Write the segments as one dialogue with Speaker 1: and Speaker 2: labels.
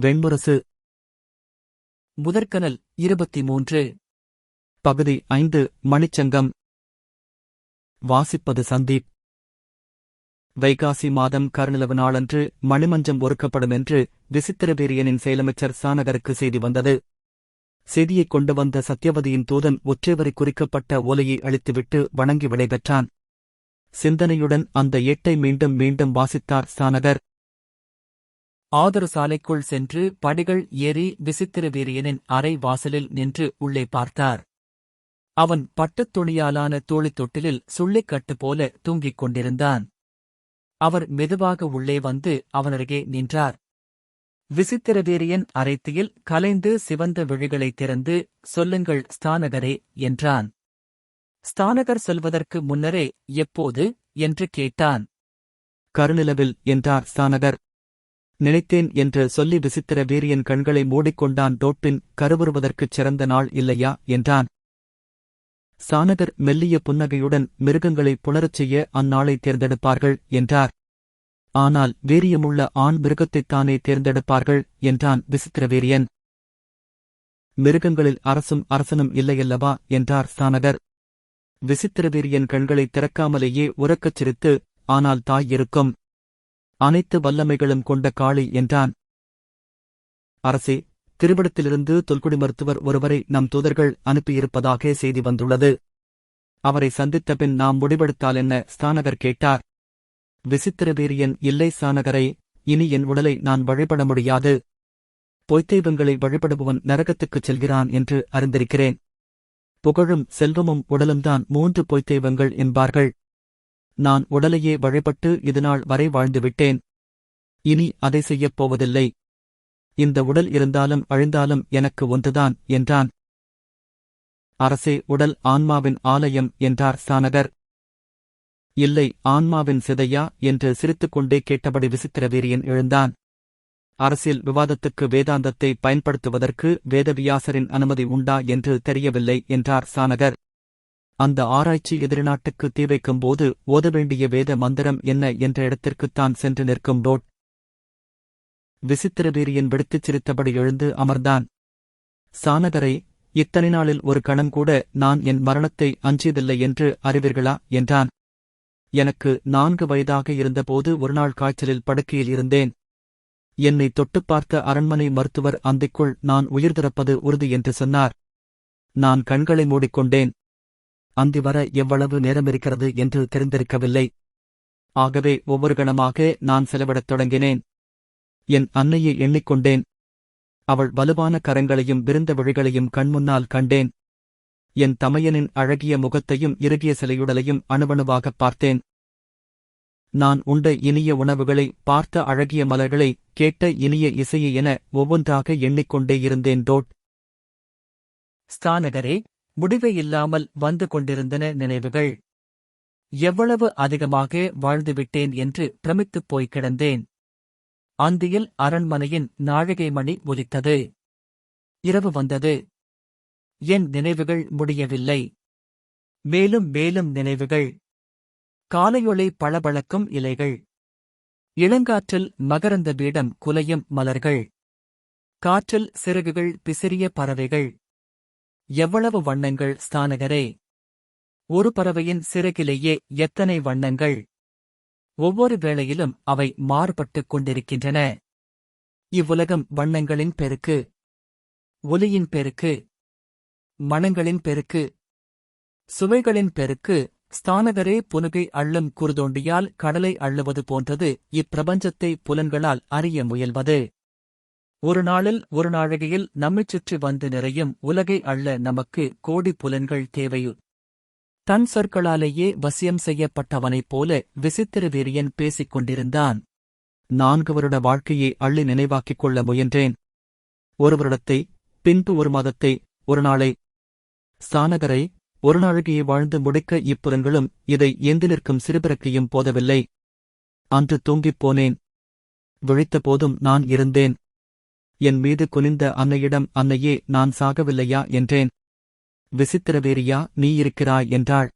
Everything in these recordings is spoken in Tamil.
Speaker 1: வெண்முரசு.
Speaker 2: முதற்கனல் இருபத்தி மூன்று
Speaker 1: பகுதி ஐந்து மணிச்சங்கம். வாசிப்பது சந்தீப். வைகாசி மாதம் கருநிலவு நாளன்று மணிமஞ்சம் ஒருக்கப்படும் என்று விசித்திரவீரியனின் செயலமைச்சர் சானகருக்கு செய்தி வந்தது. செய்தியைக் கொண்டு வந்த சத்யவதியின் தூதன் ஒற்றைவரை குறிக்கப்பட்ட ஓலையை அளித்துவிட்டு வணங்கி விடைபெற்றான். சிந்தனையுடன் அந்த ஏட்டை மீண்டும் மீண்டும் வாசித்தார் சானகர்
Speaker 2: ஆதரவு சாலைக்குள் சென்று படிகள் ஏறி விசித்திர வீரியனின் அறை வாசலில் நின்று உள்ளே பார்த்தார். அவன் பட்டுத் துணியாலான தோழித் தொட்டிலில் சுள்ளிக்கட்டு போல தூங்கிக் கொண்டிருந்தான். அவர் மெதுவாக உள்ளே வந்து அவனருகே நின்றார். விசித்திரவீரியன் அரைத்தியில் கலைந்து சிவந்த விழிகளை திறந்து சொல்லுங்கள் ஸ்தானகரே என்றான். ஸ்தானகர் சொல்வதற்கு முன்னரே எப்போது? என்று கேட்டான்.
Speaker 1: கருநிலவில் என்றார் ஸ்தானகர். நினைத்தேன் என்று சொல்லி விசித்திர வீரியன் கண்களை மூடிக்கொண்டான். டோட்பின் கருவுறுவதற்குச் சிறந்த நாள் இல்லையா? என்றான். சானகர் மெல்லிய புன்னகையுடன் மிருகங்களை புணரச் செய்ய அந்நாளை தேர்ந்தெடுப்பார்கள் என்றார். ஆனால் வீரியமுள்ள ஆண் மிருகத்தைத்தானே தேர்ந்தெடுப்பார்கள்? என்றான் விசித்திரவீரியன் மிருகங்களில் அரசும் அரசனும் இல்லையல்லவா? என்றார் சானகர். விசித்திரவீரியன் கண்களை திறக்காமலேயே உறக்கச் சிரித்து ஆனால் தாய் இருக்கும். அனைத்து வல்லமைகளும் கொண்ட காளி என்றான். அரசே திருவிடத்திலிருந்து தொல்குடி மருத்துவர் ஒருவரை நம் தூதர்கள் அனுப்பியிருப்பதாக செய்தி வந்துள்ளது. அவரை சந்தித்த பின் நாம் முடிவெடுத்தால் என்ன? ஸ்தானகர் கேட்டார். விசித்திரவீரியன் இல்லை சானகரை இனி என் உடலை நான் வழிபட முடியாது. பொய்த்தெய்வங்களை வழிபடுபவன் நரகத்துக்குச் செல்கிறான் என்று அறிந்திருக்கிறேன். புகழும் செல்வமும் உடலும்தான் மூன்று பொய்த்தெய்வங்கள் என்பார்கள். நான் உடலையே வழிபட்டு இதுநாள் வரை வாழ்ந்துவிட்டேன் இனி அதை செய்யப் போவதில்லை. இந்த உடல் இருந்தாலும் அழிந்தாலும் எனக்கு ஒன்றுதான் என்றான். அரசே உடல் ஆன்மாவின் ஆலயம் என்றார் சானகர். இல்லை ஆன்மாவின் சிதையா என்று சிரித்துக்கொண்டே கேட்டபடி விசித்திரவீரியன் எழுந்தான். அரசியல் விவாதத்துக்கு வேதாந்தத்தை பயன்படுத்துவதற்கு வேதவியாசரின் அனுமதி உண்டா என்று தெரியவில்லை என்றார் சானகர். அந்த ஆராய்ச்சி எதிர்நாட்டுக்கு தீ வைக்கும்போது ஓத வேண்டிய வேத மந்திரம் என்ன என்ற இடத்திற்குத்தான் சென்று நிற்கும் டோட். விசித்திரவீரியன் வெடித்துச் சிரித்தபடி எழுந்து அமர்ந்தான். சானகரை இத்தனை நாளில் ஒரு கணம் கூட நான் என் மரணத்தை அஞ்சியதில்லை என்று அறிவீர்களா? என்றான். எனக்கு நான்கு வயதாக இருந்தபோது ஒருநாள் காய்ச்சலில் படுக்கையில் இருந்தேன். என்னை தொட்டுப் பார்த்த அரண்மனை மருத்துவர் அந்திக்குள் நான் உயிர் திறப்பது உறுதி என்று சொன்னார். நான் கண்களை மூடிக்கொண்டேன். அந்தி வர எவ்வளவு நேரமிருக்கிறது என்று தெரிந்திருக்கவில்லை. ஆகவே ஒவ்வொரு கணமாக நான் செலவிடத் தொடங்கினேன். என் அன்னையை எண்ணிக்கொண்டேன். அவள் வலுவான கரங்களையும் விருந்த விழிகளையும் கண்முன்னால் கண்டேன். என் தமையனின் அழகிய முகத்தையும் இறுகிய சிலையுடலையும் அணுவணுவாகப் பார்த்தேன். நான் உண்ட இனிய உணவுகளை பார்த்த அழகிய மலர்களை கேட்ட இனிய இசையை என ஒவ்வொன்றாக எண்ணிக்கொண்டே இருந்தேன். டோட்.
Speaker 2: ஸ்தானகரே முடிவே இல்லாமல் வந்து கொண்டிருந்தன நினைவுகள். எவ்வளவு அதிகமாக வாழ்ந்துவிட்டேன் என்று பிரமித்துப் போய் கிடந்தேன். அந்தியில் அரண்மனையின் நாழிகை மணி ஒலித்தது இரவு வந்தது. என் நினைவுகள் முடியவில்லை. மேலும் மேலும் நினைவுகள். காலையொளி பளபளக்கும் இலைகள். இளங்காற்றில் மகரந்த பீடம் குலையும் மலர்கள். காற்றில் சிறகுகள் பிசிறிய பறவைகள். எவ்வளவு வண்ணங்கள் ஸ்தானகரே? ஒரு பறவையின் சிறகிலேயே எத்தனை வண்ணங்கள்? ஒவ்வொரு வேளையிலும் அவை மாறுபட்டுக் கொண்டிருக்கின்றன. இவ்வுலகம் வண்ணங்களின் பெருக்கு ஒலியின் பெருக்கு மணங்களின் பெருக்கு சுவைகளின் பெருக்கு ஸ்தானகரே புனுகை அள்ளும் குறுதோண்டியால் கடலை அள்ளுவது போன்றது இப்பிரபஞ்சத்தை புலன்களால் அறிய முயல்வது. ஒரு நாளில் ஒரு நாழிகையில் நம்மைச் சுற்றி வந்து நிறையும் உலகை அள்ள நமக்கு கோடி புலன்கள் தேவையு. தன் சொற்களாலேயே வசியம் செய்யப்பட்டவனைப் போல விசித்திர வீரியன் பேசிக் கொண்டிருந்தான்.
Speaker 1: நான்கு வருட வாழ்க்கையை அள்ளி நினைவாக்கிக் கொள்ள முயன்றேன். ஒரு வருடத்தை பின்பு ஒரு மாதத்தை ஒரு நாளை. சானகரை ஒரு நாழிகையை வாழ்ந்து முடிக்க இப்புலன்களும் இதை ஏந்தி நிற்கும் சிறுபிறக்கையும் போதவில்லை. அன்று தூங்கிப் போனேன். விழித்த போதும் நான் இருந்தேன். என் மீது குனிந்த அன்னையிடம் அன்னையே நான் சாகவில்லையா என்றேன். விசித்திரவேரியா நீ இருக்கிறாய் என்றாள்.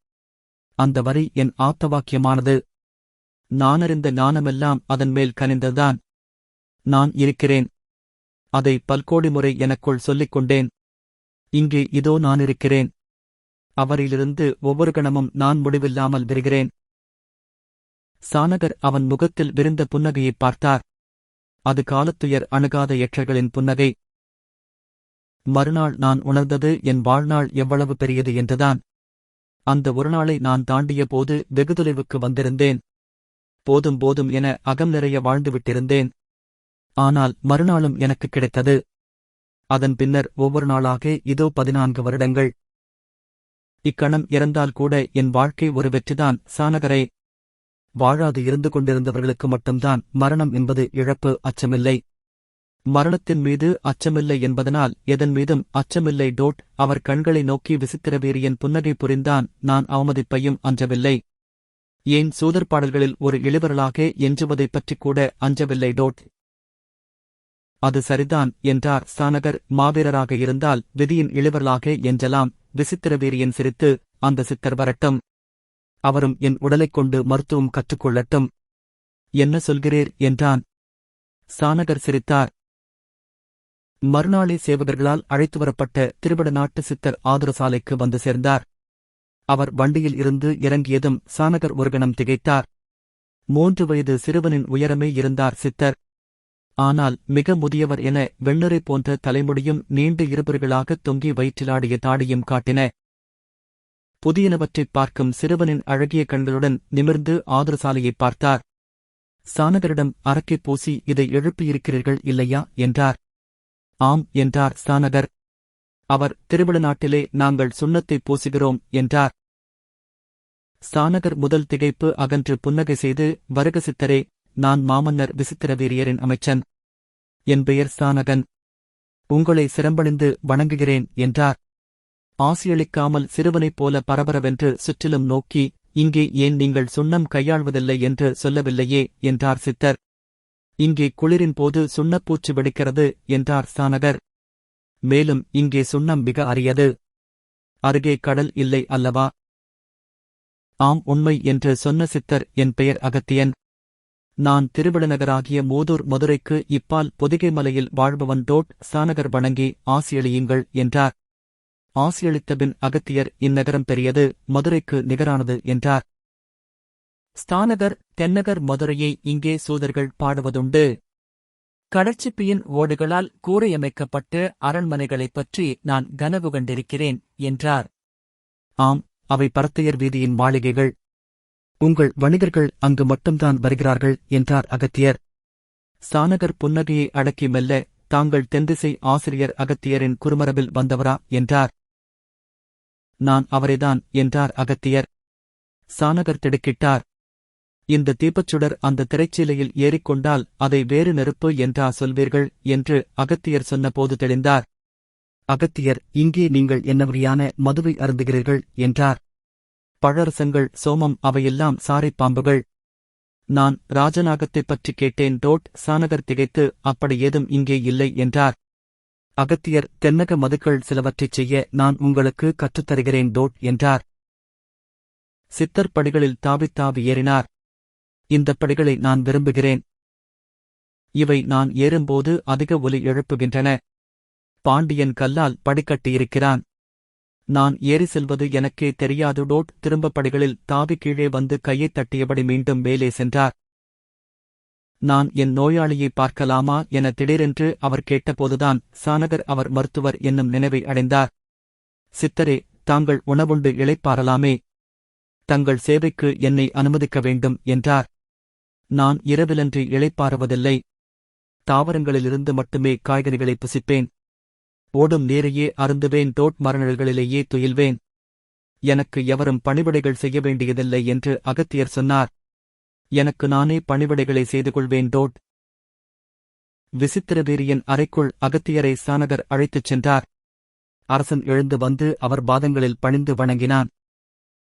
Speaker 1: அந்த வரி என் ஆத்தவாக்கியமானது நானறிந்த ஞானமெல்லாம் அதன் மேல் கனிந்ததான் நான் இருக்கிறேன். அதை பல்கோடி முறை எனக்குள் சொல்லிக் கொண்டேன். இங்கே இதோ நான் இருக்கிறேன். அவரிலிருந்து ஒவ்வொரு கணமும் நான் முடிவில்லாமல் விரிகிறேன். சானகர் அவன் முகத்தில் விரிந்த புன்னகையைப் பார்த்தார். அது காலத்துயர் அணுகாத எற்றர்களின் புன்னகை. மறுநாள் நான் உணர்ந்தது என் வாழ்நாள் எவ்வளவு பெரியது என்றுதான். அந்த ஒரு நாளை நான் தாண்டிய போது வெகு தொலைவுக்கு வந்திருந்தேன். போதும் போதும் என அகம் நிறைய வாழ்ந்துவிட்டிருந்தேன் ஆனால் மறுநாளும் எனக்கு கிடைத்தது. அதன் பின்னர் ஒவ்வொரு நாளாக இதோ பதினான்கு வருடங்கள். இக்கணம் இறந்தால் கூட என் வாழ்க்கை ஒரு வெற்றிதான் சானகரை. வாழாது இருந்து கொண்டிருந்தவர்களுக்கு மட்டும்தான் மரணம் என்பது இழப்பு அச்சமில்லை. மரணத்தின் மீது அச்சமில்லை என்பதனால் எதன் மீதும் அச்சமில்லை. டோட் அவர் கண்களை நோக்கி விசித்திரவீரியன் புன்னகை புரிந்தான். நான் அவமதிப்பையும் அஞ்சவில்லை. ஏன் சூதர் பாடல்களில் ஒரு இளிவரலாக எஞ்சுவதைப் பற்றிக் கூட அஞ்சவில்லை டோட். அது சரிதான் என்றார். சானகர் மாவீரராக இருந்தால் விதியின் இளிவரலாக எஞ்சலாம். விசித்திரவீரியன் சிரித்து அந்த சித்தர் வரட்டும். அவரும் என் உடலைக் கொண்டு மருத்துவம் கற்றுக்கொள்ளட்டும். என்ன சொல்கிறீர்? என்றான். சானகர் சிரித்தார். மறுநாளே சேவகர்களால் அழைத்து வரப்பட்ட திருவிட நாட்டு சித்தர் ஆதுரசாலைக்கு வந்து சேர்ந்தார். அவர் வண்டியில் இருந்து இறங்கியதும் சானகர் ஒரு கணம் திகைத்தார். மூன்று வயது சிறுவனின் உயரமே இருந்தார் சித்தர். ஆனால் மிக முதியவர் என வெண்ணரை போன்ற தலைமுடியும் நீண்டு இருபர்களாக தொங்கி வயிற்றிலாடிய தாடியும் காட்டின புதியனவற்றைப் பார்க்கும் சிறுவனின் அழகிய கண்களுடன் நிமிர்ந்து ஆதரசாலையைப் பார்த்தார். சானகரிடம் அரக்கைப் பூசி இதை எழுப்பியிருக்கிறீர்கள் இல்லையா? என்றார். ஆம் என்றார் சானகர். அவர் திருவிழ நாட்டிலே நாங்கள் சுண்ணத்தைப் பூசுகிறோம் என்றார். சானகர் முதல் திகைப்பு அகன்று புன்னகை செய்து வருக சித்தரே நான் மாமன்னர் விசித்திரவீரியரின் அமைச்சன். என் பெயர் சானகன். உங்களை சிரம்பணிந்து வணங்குகிறேன் என்றார். ஆசியளிக்காமல் சிறுவனைப் போல பரபரவென்று சுற்றிலும் நோக்கி இங்கே ஏன் நீங்கள் சுண்ணம் கையாள்வதில்லை என்று சொல்லவில்லையே? என்றார் சித்தர். இங்கே குளிரின் போது சுண்ணப்பூச்சி வெடிக்கிறது என்றார் சானகர் மேலும் இங்கே சுண்ணம் மிக அரியது. அருகே கடல் இல்லை அல்லவா? ஆம் உண்மை என்று சொன்ன சித்தர் என் பெயர் அகத்தியன். நான் திருவிழநகராகிய மூதூர் மதுரைக்கு இப்பால் பொதிகை மலையில் வாழ்பவன் டோட் சானகர் வணங்கி ஆசியளியுங்கள் என்றார். ஆசியளித்தபின் அகத்தியர் இந்நகரம் பெரியது மதுரைக்கு நிகரானது என்றார். ஸ்தானகர் தென்னகர் மதுரையை இங்கே சூதர்கள் பாடுவதுண்டு. கடற்சிப்பியின் ஓடுகளால் கூரையமைக்கப்பட்டு அரண்மனைகளைப் பற்றி நான் கனவு கண்டிருக்கிறேன் என்றார். ஆம் அவை பரத்தையர் வீதியின் மாளிகைகள். உங்கள் வணிகர்கள் அங்கு மட்டும்தான் வருகிறார்கள் என்றார் அகத்தியர். சானகர் புன்னகையை அடக்கி மெல்ல தாங்கள் தென்திசை ஆசிரியர் அகத்தியரின் குறுமரபில் வந்தவரா? என்றார். நான் அவரைதான் என்றார் அகத்தியர். சானகர் திடுக்கிட்டார் இந்த தீபச்சுடர் அந்த திரைச்சீலையில் ஏறிக்கொண்டால் அதை வேறு நெருப்பு என்றா சொல்வீர்கள் என்று அகத்தியர் சொன்னபோது தெளிந்தார். அகத்தியர் இங்கே நீங்கள் என்னவரியான மதுவை அருந்துகிறீர்கள் என்றார். பழரசங்கள் சோமம் அவையெல்லாம் சாரைப் பாம்புகள். நான் ராஜநாகத்தைப் பற்றி கேட்டேன் டோட் சானகர் திகைத்து அப்படி ஏதும் இங்கே இல்லை என்றார். அகத்தியர் தென்னக மதுக்கள் சிலவற்றைச் செய்ய நான் உங்களுக்கு கற்றுத்தருகிறேன் டோட் என்றார். சித்தர் படிகளில் தாவித் தாவி ஏறினார். இந்தப் படிகளை நான் விரும்புகிறேன். இவை நான் ஏறும்போது அதிக ஒலி எழுப்புகின்றன. பாண்டியன் கல்லால் படிக்கட்டியிருக்கிறான். நான் ஏறி செல்வது எனக்கே தெரியாது டோட் திரும்ப படிகளில் தாவி கீழே வந்து கையைத் தட்டியபடி மீண்டும் மேலே சென்றார். நான் என் நோயாளியை பார்க்கலாமா என திடீரென்று அவர் கேட்டபோதுதான் சானகர் அவர் மருத்துவர் என்னும் நினைவை அடைந்தார். சித்தரே தாங்கள் உணவுண்டு இழைப்பாரலாமே தங்கள் சேவைக்கு என்னை அனுமதிக்க வேண்டும் என்றார். நான் இரவிலன்றி இளைப்பாறுவதில்லை. தாவரங்களிலிருந்து மட்டுமே காய்கறிகளை புசிப்பேன். ஓடும் நீரையே அருந்துவேன். டோட் மரநிழல்களிலேயே துயில்வேன். எனக்கு எவரும் பணிவிடைகள் செய்ய வேண்டியதில்லை என்று அகத்தியர் சொன்னார். எனக்கு நானே பணிவிடைகளை செய்து கொள்வேன் டோட். விசித்திரவீரியன் அறைக்குள் அகத்தியரை சானகர் அழைத்துச் சென்றார். அரசன் எழுந்து வந்து அவர் பாதங்களில் பணிந்து வணங்கினான்.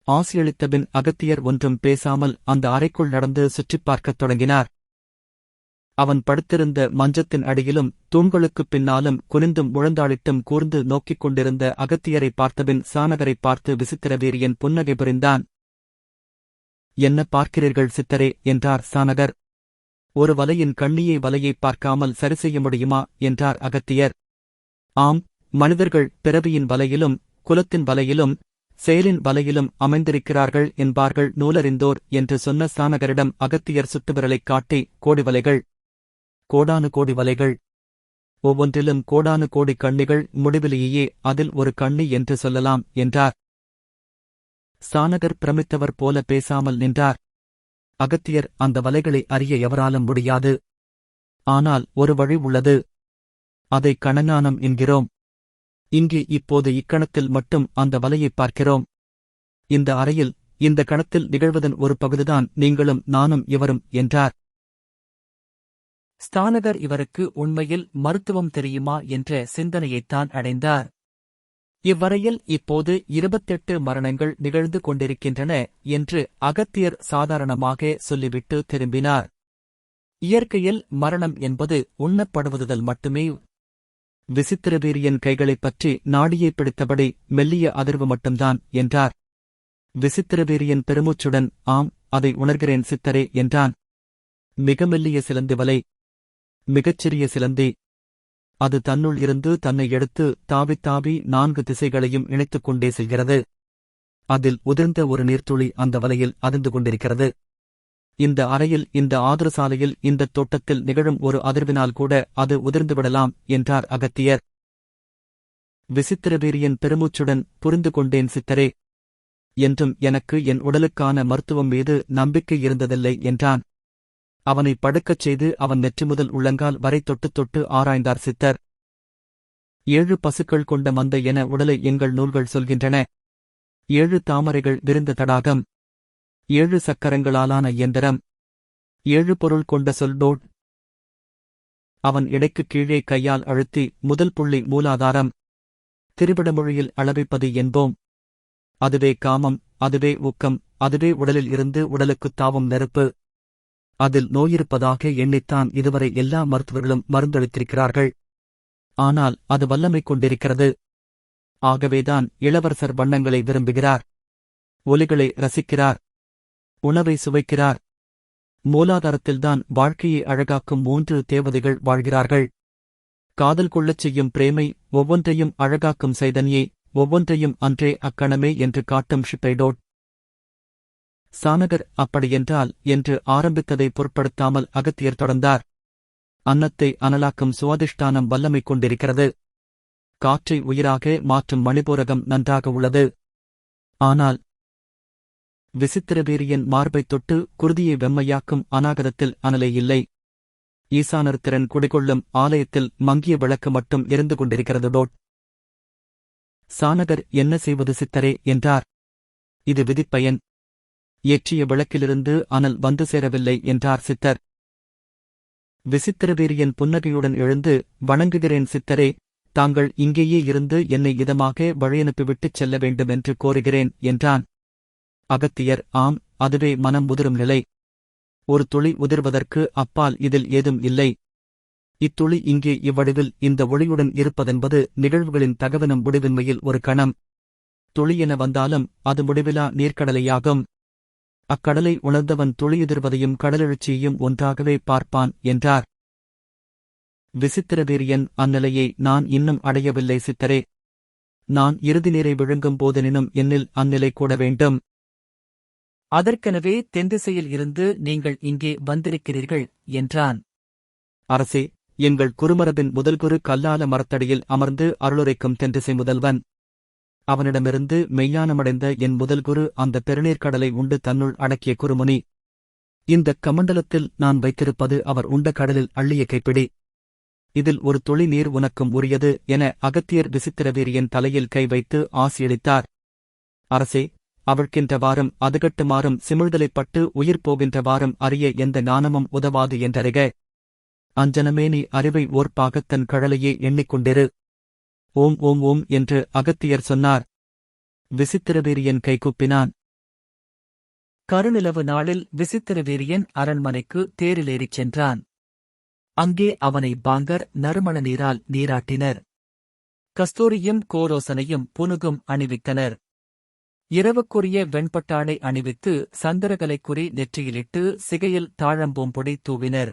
Speaker 1: ஆசியளித்தபின் அகத்தியர் ஒன்றும் பேசாமல் அந்த அறைக்குள் நடந்து சுற்றிப் பார்க்கத் தொடங்கினார். அவன் படுத்திருந்த மஞ்சத்தின் அடியிலும் தூண்களுக்குப் பின்னாலும் குனிந்தும் முழந்தாளிட்டும் கூர்ந்து நோக்கிக் கொண்டிருந்த அகத்தியரை பார்த்தபின் சானகரை பார்த்து விசித்திரவீரியன் புன்னகை புரிந்தான். என்ன பார்க்கிறீர்கள் சித்தரே என்றார் சானகர். ஒரு வலையின் கண்ணியை வலையைப் பார்க்காமல் சரி செய்ய முடியுமா என்றார் அகத்தியர். ஆம் மனிதர்கள் பிறவியின் வலையிலும் குலத்தின் வலையிலும் செயலின் வலையிலும் அமைந்திருக்கிறார்கள் என்பார்கள் நூலறிந்தோர் என்று சொன்ன சானகரிடம் அகத்தியர் சுட்டுவிரலைக் காட்டி கோடி வலைகள். கோடானு கோடி வலைகள். ஒவ்வொன்றிலும் கோடானு கோடி கண்ணிகள் முடிவிலேயே அதில் ஒரு கண்ணி என்று சொல்லலாம் என்றார். சாணகர் பிரமித்தவர் போல பேசாமல் நின்றார். அகத்தியர் அந்த வலைகளை அறிய எவராலும் முடியாது. ஆனால் ஒரு வழி உள்ளது. அதை கணஞானம் என்கிறோம். இங்கு இப்போது இக்கணத்தில் மட்டும் அந்த வலையைப் பார்க்கிறோம். இந்த அறையில் இந்த கணத்தில் நிகழ்வதன் ஒரு பகுதிதான் நீங்களும் நானும் இவரும் என்றார்.
Speaker 2: ஸ்தானகர் இவருக்கு உண்மையில் மருத்துவம் தெரியுமா என்ற சிந்தனையைத்தான் அடைந்தார். இவ்வரையில் இப்போது இருபத்தெட்டு மரணங்கள் நிகழ்ந்து கொண்டிருக்கின்றன என்று அகத்தியர் சாதாரணமாக சொல்லிவிட்டு திரும்பினார். இயற்கையில் மரணம் என்பது உண்ணப்படுவதுதல் மட்டுமே. விசித்திரவீரியன் கைகளைப் பற்றி நாடியை பிடித்தபடி மெல்லிய அதிர்வு மட்டும்தான் என்றார். விசித்திரவீரியன் பெருமூச்சுடன் ஆம் அதை உணர்கிறேன் சித்தரே என்றான். மிக மெல்லிய சிலந்தி வலை மிகச்சிறிய சிலந்தி அது தன்னுள் இருந்து தன்னை எடுத்து தாவித் தாவி நான்கு திசைகளையும் இணைத்துக் கொண்டே செல்கிறது. அதில் உதிர்ந்த ஒரு நீர்த்துளி அந்த வலையில் அதிர்ந்து கொண்டிருக்கிறது. இந்த அறையில் இந்த ஆதரசாலையில் இந்த தோட்டத்தில் நிகழும் ஒரு அதிர்வினால் கூட அது உதிர்ந்துவிடலாம் என்றார் அகத்தியர். விசித்திரவீரியன் பெருமூச்சுடன் புரிந்து கொண்டேன் சித்தரே. என்றும் எனக்கு என் உடலுக்கான மருத்துவம் மீது நம்பிக்கை இருந்ததில்லை என்றான். அவனை படுக்கச் செய்து அவன் நெற்றி முதல் உள்ளங்கால் வரை தொட்டு தொட்டு ஆராய்ந்தார் சித்தர். ஏழு பசுக்கள் கொண்ட மந்தை என உடலை எங்கள் நூல்கள் சொல்கின்றன. ஏழு தாமரைகள் விரிந்த தடாகம். ஏழு சக்கரங்களாலான இயந்திரம். ஏழு பொருள் கொண்ட சொல்டோட். அவன் இடைக்குக் கீழே கையால் அழுத்தி முதல் புள்ளி மூலாதாரம். திருவிடமொழியில் அளவிப்பது என்போம். அதுவே காமம் அதுவே ஊக்கம் அதுவே உடலில் இருந்து உடலுக்குத் தாவும் நெருப்பு. அதில் நோயிருப்பதாக எண்ணித்தான் இதுவரை எல்லா மருத்துவர்களும் மருந்தளித்திருக்கிறார்கள். ஆனால் அது வல்லமை கொண்டிருக்கிறது. ஆகவேதான் இளவரசர் வண்ணங்களை விரும்புகிறார். ஒலிகளை ரசிக்கிறார். உணவை சுவைக்கிறார். மூலாதாரத்தில்தான் வாழ்க்கையை அழகாக்கும் மூன்று தேவதைகள் வாழ்கிறார்கள். காதல் கொள்ளச் செய்யும் பிரேமை ஒவ்வொன்றையும் அழகாக்கும் சைதன்யே ஒவ்வொன்றையும் அன்றே அக்கணமே என்று காட்டும் ஷிப்பைடோட். சானகர் அப்படியென்றால் என்று ஆரம்பித்ததை பொருட்படுத்தாமல் அகத்தியர் தொடர்ந்தார். அன்னத்தை அனலாக்கும் சுவாதிஷ்டானம் வல்லமை கொண்டிருக்கிறது. காற்றை உயிராக மாற்றும் மணிபூரகம் நன்றாக உள்ளது. ஆனால் விசித்திரவீரியன் மார்பைத் தொட்டு குருதியை வெம்மையாக்கும் அநாகதத்தில் அனலே இல்லை. ஈசானர் திறன் குடிகொள்ளும் ஆலயத்தில் மங்கிய விளக்கு மட்டும் இருந்து கொண்டிருக்கிறது டோட். சானகர் என்ன செய்வது சித்தரே என்றார். இது விதிப்பயன். ஏற்றிய விளக்கிலிருந்து அனல் வந்து சேரவில்லை என்றார் சித்தர். விசித்திரவீரியன் புன்னகையுடன் எழுந்து வணங்குகிறேன் சித்தரே தாங்கள் இங்கேயே இருந்து என்னை இதமாக வழியனுப்பிவிட்டுச் செல்ல வேண்டுமென்று கோருகிறேன் என்றான். அகத்தியர் ஆம் அதுவே மனம் உதிரும் நிலை. ஒரு துளி உதிர்வதற்கு அப்பால் இதில் ஏதும் இல்லை. இத்துளி இங்கே இவ்வடிவில் இந்த ஒளியுடன் இருப்பதென்பது நிகழ்வுகளின் தகவனும் முடிவின்மையில் ஒரு கணம். துளி என வந்தாலும் அது முடிவிலா நீர்க்கடலையாகும். அக்கடலை உணர்ந்தவன் துளியுதிர்வதையும் கடலெழுச்சியையும் ஒன்றாகவே பார்ப்பான் என்றார். விசித்திரவீரியன் அந்நிலையை நான் இன்னும் அடையவில்லை சித்தரே. நான் இறுதி நீரை விழுங்கும் போதெனினும் என்னில் அந்நிலை கூட வேண்டும். அதற்கெனவே தென்திசையில் இருந்து நீங்கள் இங்கே வந்திருக்கிறீர்கள் என்றான்.
Speaker 1: அரசே எங்கள் குருமரபின் முதல் குரு கல்லால மரத்தடியில் அமர்ந்து அருளுரைக்கும் தென்திசை முதல்வன். அவனிடமிருந்து மெய்யானமடைந்த என் முதல் குரு அந்த பெருநீர்க்கடலை உண்டு தன்னுள் அடக்கிய குருமுனி. இந்தக் கமண்டலத்தில் நான் வைத்திருப்பது அவர் உண்ட கடலில் அள்ளிய கைப்பிடி. இதில் ஒரு துளி நீர் உனக்கும் உரியது என அகத்தியர் விசித்திரவீரியன் தலையில் கை வைத்து ஆசியளித்தார். அரசே அவழ்கின்ற வாரம் அதுகட்டு மாறும் சிமிழ்தலைப்பட்டு உயிர் போகின்ற வாரம் அறிய எந்த ஞானமும் உதவாது என்றறிக. அஞ்சனமே நீ அறிவை ஓர்ப்பாகத் தன் கழலையே எண்ணிக்கொண்டிரு. ஓம் ஓம் ஓம் என்று அகத்தியர் சொன்னார். விசித்திரவீரியன் கைகுப்பினான்
Speaker 2: கருநிலவு நாளில் விசித்திரவீரியன் அரண்மனைக்கு தேரிலேறிச் சென்றான். அங்கே அவனை பாங்கர் நறுமண நீரால் நீராட்டினர். கஸ்தூரியும் கோரோசனையும் புனுகும் அணிவித்தனர். இரவுக்குரிய வெண்பட்டாடை அணிவித்து சந்திரகலைக்குறி நெற்றியிலிட்டு சிகையில் தாழம்பூம்பொடி தூவினர்.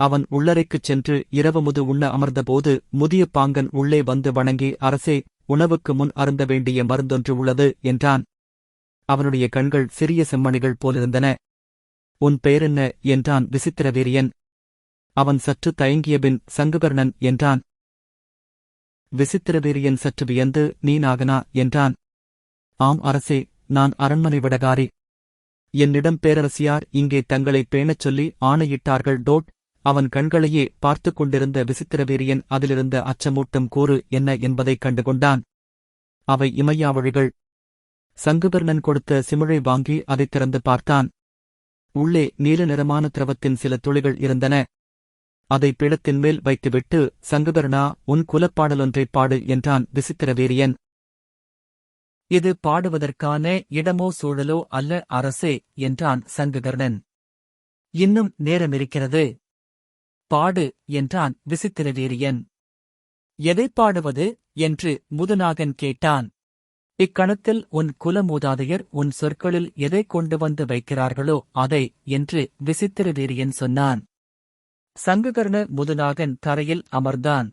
Speaker 1: அவன் உள்ளறைக்குச் சென்று இரவுமுது உண்ண அமர்ந்தபோது முதிய பாங்கன் உள்ளே வந்து வணங்கி அரசே உணவுக்கு முன் அருந்த வேண்டிய மருந்தொன்று உள்ளது என்றான். அவனுடைய கண்கள் சிறிய செம்மணிகள் போலிருந்தன. உன் பெயரென்ன என்றான் விசித்திரவீரியன். அவன் சற்று தயங்கியபின் சங்குகர்ணன் என்றான். விசித்திரவீரியன் சற்று வியந்து நீ நாகனா என்றான். ஆம் அரசே நான் அரண்மனை விடகாரி. என்னிடம் பேரரசியார் இங்கே தங்களை பேணச் சொல்லி ஆணையிட்டார்கள். டோட் அவன் கண்களையே பார்த்துக் கொண்டிருந்த விசித்திரவீரியன் அதிலிருந்த அச்சமூட்டும் கூறு என்ன என்பதைக் கண்டுகொண்டான். அவை இமையாவழிகள் சங்குபர்ணன் கொடுத்த சிமிழை வாங்கி அதைத் திறந்து பார்த்தான். உள்ளே நீல நிறமான திரவத்தின் சில துளிகள் இருந்தன. அதை பீடத்தின் மேல் வைத்துவிட்டு சங்குபர்ணா உன் குலப்பாடலொன்றைப் பாடு என்றான் விசித்திரவீரியன்.
Speaker 2: இது பாடுவதற்கான இடமோ சூழலோ அல்ல அரசே என்றான் சங்குகர்ணன் இன்னும் நேரமிருக்கிறது. பாடு என்றான் விசித்திரவேரியன். எதைப் பாடுவது? என்று முதுநாகன் கேட்டான். இக்கணத்தில் உன் குலமூதாதையர் உன் சொற்களில் எதைக் கொண்டு வந்து வைக்கிறார்களோ அதை என்று விசித்திரவேரியன் சொன்னான். சங்ககர்ண முதுநாகன் தரையில் அமர்ந்தான்.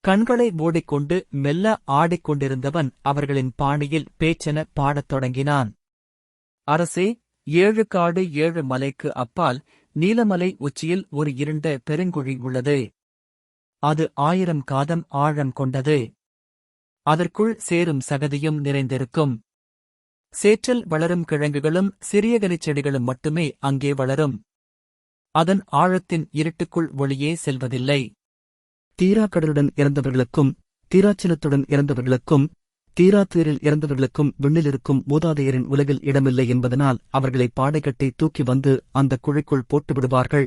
Speaker 2: கண்களை மூடிக்கொண்டு மெல்ல ஆடிக்கொண்டிருந்தவன் அவர்களின் பாணியில் பேச்சென பாடத் தொடங்கினான். அரசே ஏழு காடு ஏழு மலைக்கு அப்பால் நீலமலை உச்சியில் ஒரு இருண்ட பெருங்குழி உள்ளது. அது ஆயிரம் காதம் ஆழம் கொண்டது. அதற்குள் சேரும் சகதியும் நிறைந்திருக்கும். சேற்றில் வளரும் கிழங்குகளும் சிறிய கனிச்செடிகளும் மட்டுமே அங்கே வளரும். அதன் ஆழத்தின் இருட்டுக்குள் ஒளியே செல்வதில்லை.
Speaker 1: தீராக்கடலுடன் இறந்தவர்களுக்கும் தீராச்சினத்துடன் இறந்தவர்களுக்கும் தீராத்தீரில் இறந்தவர்களுக்கும் விண்ணிலிருக்கும் மூதாதையரின் உலகில் இடமில்லை என்பதனால் அவர்களை பாடைகட்டி தூக்கி வந்து அந்த குழிக்குள் போட்டுவிடுவார்கள்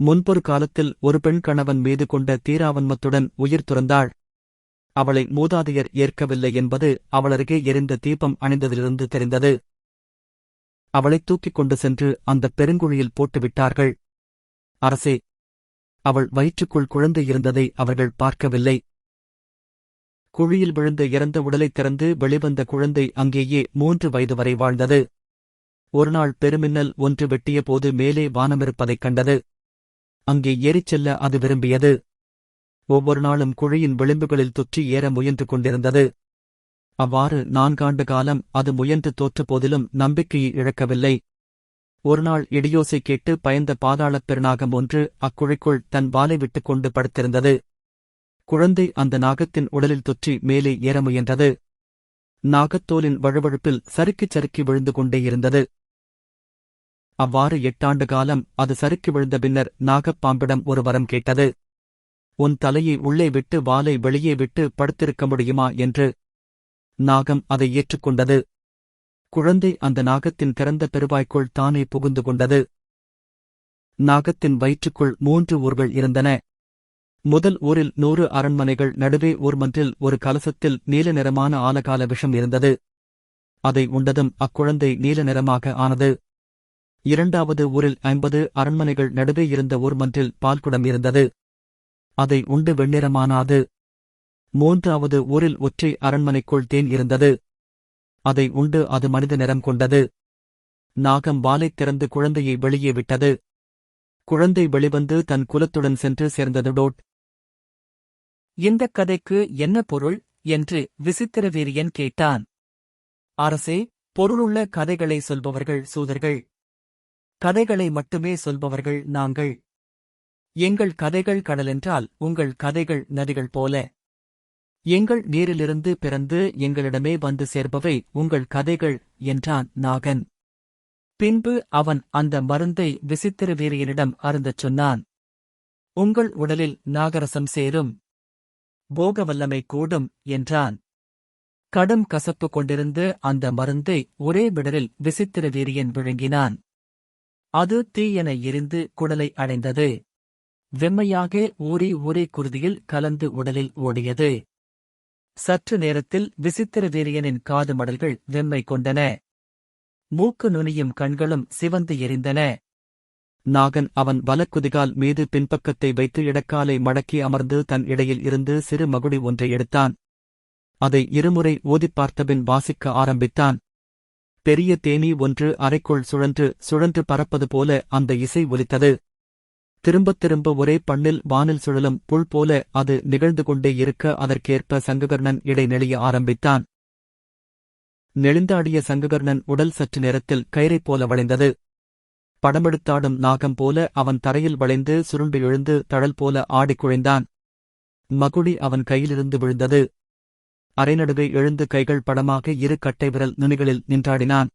Speaker 1: முன்பொரு காலத்தில் ஒரு பெண் கணவன் மீது கொண்ட தீராவன்மத்துடன் உயிர் துறந்தாள். அவளை மூதாதையர் ஏற்கவில்லை என்பது அவளருகே எரிந்த தீபம் அணிந்ததிலிருந்து தெரிந்தது. அவளைத் தூக்கிக் கொண்டு சென்று அந்தப் பெருங்குழியில் போட்டுவிட்டார்கள் அரசே அவள் வயிற்றுக்குள் குழந்தை இருந்ததை அவர்கள் பார்க்கவில்லை. குழியில் விழுந்து இறந்த உடலைத் திறந்து வெளிவந்த குழந்தை அங்கேயே மூன்று வயது வரை வாழ்ந்தது. ஒருநாள் பெருமின்னல் ஒன்று வெட்டிய போது மேலே வானமிருப்பதைக் கண்டது. அங்கே ஏறிச் செல்ல அது விரும்பியது. ஒவ்வொரு நாளும் குழியின் விளிம்புகளில் தொற்றி ஏற முயன்று கொண்டிருந்தது. அவ்வாறு நான்காண்டு காலம் அது முயன்று தோற்ற போதிலும் நம்பிக்கையை இழக்கவில்லை. ஒருநாள் இடியோசை கேட்டு பயந்த பாதாளப் பெருநாகம் ஒன்று அக்குழிக்குள் தன் வாலை விட்டுக் கொண்டு படுத்திருந்தது. குழந்தை அந்த நாகத்தின் உடலில் தொற்றி மேலே ஏற முயன்றது. நாகத்தோலின் வழுவழுப்பில் சறுக்கிச் சறுக்கி விழுந்து கொண்டே இருந்தது. அவ்வாறு எட்டாண்டு காலம் அது சறுக்கி விழுந்த பின்னர் நாகப்பாம்பிடம் ஒரு வரம் கேட்டது. உன் தலையை உள்ளே விட்டு வாலை வெளியே விட்டு படுத்திருக்க முடியுமா? என்று நாகம் அதை ஏற்றுக்கொண்டது. குழந்தை அந்த நாகத்தின் திறந்த பெருவாய்க்குள் தானே புகுந்து கொண்டது. நாகத்தின் வயிற்றுக்குள் மூன்று ஊர்கள் இருந்தன. முதல் ஊரில் நூறு அரண்மனைகள் நடுவே ஊர்மன்றில் ஒரு கலசத்தில் நீல நிறமான ஆலகால விஷம் இருந்தது. அதை உண்டதும் அக்குழந்தை நீல நிறமாக ஆனது. இரண்டாவது ஊரில் ஐம்பது அரண்மனைகள் நடுவே இருந்த ஊர்மன்றில் பால்குடம் இருந்தது. அதை உண்டு வெண்ணிறமானாது. மூன்றாவது ஊரில் ஒற்றை அரண்மனைக்குள் தேன் இருந்தது. அதை உண்டு அது மனித நிறம் கொண்டது. நாகம் வாலைத் திறந்து குழந்தையை வெளியே விட்டது. குழந்தை வெளிவந்து தன் குலத்துடன் சென்று சேர்ந்தது டோட்.
Speaker 2: இந்தக் கதைக்கு என்ன பொருள் என்று விசித்திரவீரியன் கேட்டான். அரசே பொருளுள்ள கதைகளை சொல்பவர்கள் சூதர்கள். கதைகளை மட்டுமே சொல்பவர்கள் நாங்கள். எங்கள் கதைகள் கடலென்றால் உங்கள் கதைகள் நதிகள் போல. எங்கள் நீரிலிருந்து பிறந்து எங்களிடமே வந்து சேர்பவை உங்கள் கதைகள் என்றான் நாகன். பின்பு அவன் அந்த மருந்தை விசித்திரவீரியனிடம் அருந்தச் சொன்னான். உங்கள் உடலில் நாகரசம் சேரும். போக வல்லமை கூடும் என்றான். கடும் கசப்பு கொண்டிருந்து அந்த மருந்தை ஒரே விடலில் விசித்திர வீரியன் விழுங்கினான். அது தீயென எரிந்து குடலை அடைந்தது. வெம்மையாக ஊறி ஊறி குருதியில் கலந்து உடலில் ஓடியது. சற்று நேரத்தில் விசித்திர வீரியனின் காது மடல்கள் வெம்மை கொண்டன. மூக்கு நுனியும் கண்களும் சிவந்து எரிந்தன.
Speaker 1: நாகன் அவன் வலக்குதிகால் மீது பின்பக்கத்தை வைத்து இடக்காலை மடக்கி அமர்ந்து தன் இடையில் இருந்து சிறு மகுடி ஒன்றை எடுத்தான். அதை இருமுறை ஓதிப் பார்த்தபின் வாசிக்க ஆரம்பித்தான். பெரிய தேனீ ஒன்று அறைக்குள் சுழன்று சுழன்று பறப்பது போல அந்த இசை ஒலித்தது. திரும்பத் திரும்ப ஒரே பண்ணில் வானில் சுழலும் புல் போல அது நிகழ்ந்து கொண்டே இருக்க அதற்கேற்ப சங்ககர்ணன் இடை நெளிய ஆரம்பித்தான். நெளிந்தாடிய சங்ககர்ணன் உடல் சற்று நேரத்தில் கயிறைப் போல வளைந்தது. படமெடுத்தாடும் நாகம் போல அவன் தரையில் வளைந்து சுருண்டு எழுந்து தழல் போல ஆடிக் குழைந்தான். மகுடி அவன் கையிலிருந்து விழுந்தது. அரைநடுவே எழுந்து கைகள் படமாக இரு கட்டை விரல் நுனிகளில் நின்றாடினான்.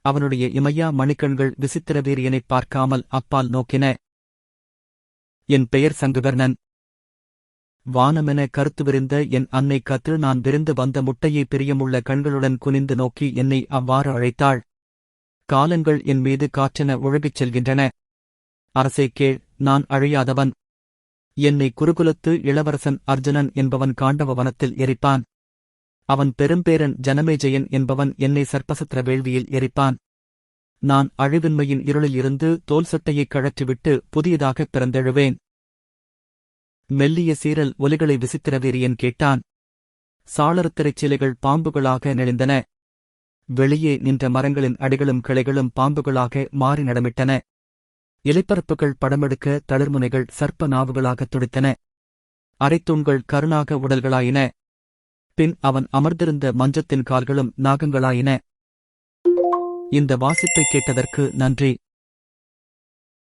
Speaker 1: அவனுடைய இமையா மணிக்கண்கள் விசித்திர வீரியனைப் பார்க்காமல் அப்பால் நோக்கின. என் பெயர் சங்குகர்ணன். வானமென கருத்து விரிந்த என் அன்னை கத்து நான் விரிந்து வந்த முட்டையை பிரியமுள்ள கண்களுடன் குனிந்து நோக்கி என்னை அவ்வாறு அழைத்தாள். காலங்கள் என் மீது காற்றென ஒழுகிச் செல்கின்றன. அரசே கேள் நான் அழியாதவன். என்னை குருகுலத்து இளவரசன் அர்ஜுனன் என்பவன் காண்டவ வனத்தில் எரிப்பான். அவன் பெரும்பேரன் ஜனமேஜயன் என்பவன் என்னை சர்ப்பசத்திர வேள்வியில் எரிப்பான். நான் அழிவின்மையின் இருளில் இருந்து தோல் சட்டையைக் கழற்றிவிட்டு புதியதாகப் பிறந்தெழுவேன். மெல்லிய சீரல் ஒலிகளை விசித்திரவேரியன் கேட்டான். சாளரத்திரைச் சிலைகள் பாம்புகளாக நெளிந்தன. வெளியே நின்ற மரங்களின் அடிகளும் கிளைகளும் பாம்புகளாக மாறி நடமிட்டன. இலைப்பரப்புகள் படமெடுக்க தளிர்முனைகள் சர்ப்ப நாவுகளாகத் துடித்தன. அரைத்தூண்கள் கருணாக உடல்களாயின. பின் அவன் அமர்ந்திருந்த மஞ்சத்தின் கால்களும் நாகங்களாயின. இந்த வாசிப்பைக் கேட்டதற்கு நன்றி.